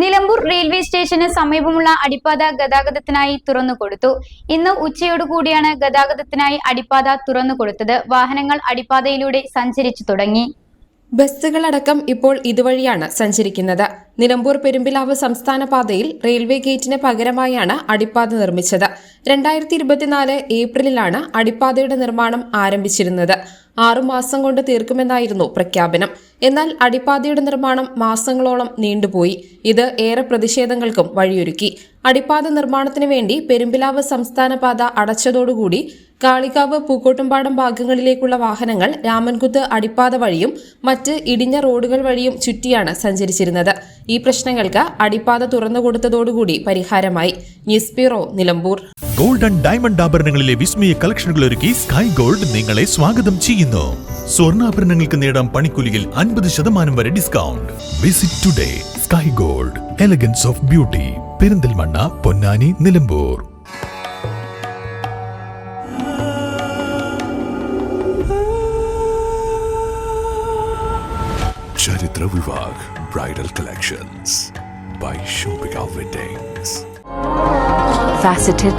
Nilambur railway സ്റ്റേഷന് സമീപമുള്ള അടിപ്പാത ഗതാഗതത്തിനായി തുറന്നു കൊടുത്തു. ഇന്ന് ഉച്ചയോടുകൂടിയാണ് ഗതാഗതത്തിനായി അടിപ്പാത തുറന്നുകൊടുത്തത് വാഹനങ്ങൾ അടിപ്പാതയിലൂടെ സഞ്ചരിച്ചു തുടങ്ങി. ബസ്സുകളടക്കം ഇപ്പോൾ ഇതുവഴിയാണ് സഞ്ചരിക്കുന്നത്. നിലമ്പൂർ പെരുമ്പിലാവ് സംസ്ഥാന പാതയിൽ റെയിൽവേ ഗേറ്റിന് പകരമായാണ് അടിപ്പാത നിർമ്മിച്ചത്. രണ്ടായിരത്തി ഇരുപത്തിനാല് ഏപ്രിലിലാണ് അടിപ്പാതയുടെ നിർമ്മാണം ആരംഭിച്ചിരുന്നത്. ആറുമാസം കൊണ്ട് തീർക്കുമെന്നായിരുന്നു പ്രഖ്യാപനം. എന്നാൽ അടിപ്പാതയുടെ നിർമ്മാണം മാസങ്ങളോളം നീണ്ടുപോയി. ഇത് ഏറെ പ്രതിഷേധങ്ങൾക്കും വഴിയൊരുക്കി. അടിപ്പാത നിർമ്മാണത്തിന് വേണ്ടി പെരുമ്പിലാവ് സംസ്ഥാന പാത അടച്ചതോടുകൂടി കാളികാവ് പൂക്കോട്ടുംപാടം ഭാഗങ്ങളിലേക്കുള്ള വാഹനങ്ങൾ രാമൻകുത്ത് അടിപ്പാത വഴിയും മറ്റ് ഇടിഞ്ഞ റോഡുകൾ വഴിയും ചുറ്റിയാണ് സഞ്ചരിച്ചിരുന്നത്. ഈ പ്രശ്നങ്ങൾക്ക് അടിപ്പാത തുറന്നുകൊടുത്തതോടുകൂടി പരിഹാരമായി. News bureau Nilambur. Gold and diamond ആഭരണങ്ങളിലെ വിസ്മയ കളക്ഷനുകൾ ഒരുക്കി സ്കൈ ഗോൾഡ് നിങ്ങളെ സ്വാഗതം ചെയ്യുന്നു. സ്വർണാഭരണങ്ങൾക്ക് നേടാം പണിക്കൂലിയിൽ അൻപത് ശതമാനം വരെ discount. Visit today Sky gold elegance of beauty Perinthalmanna Ponnani Nilambur. Charitra Vivag Bridal Collections by Shobika Weddings. faceted,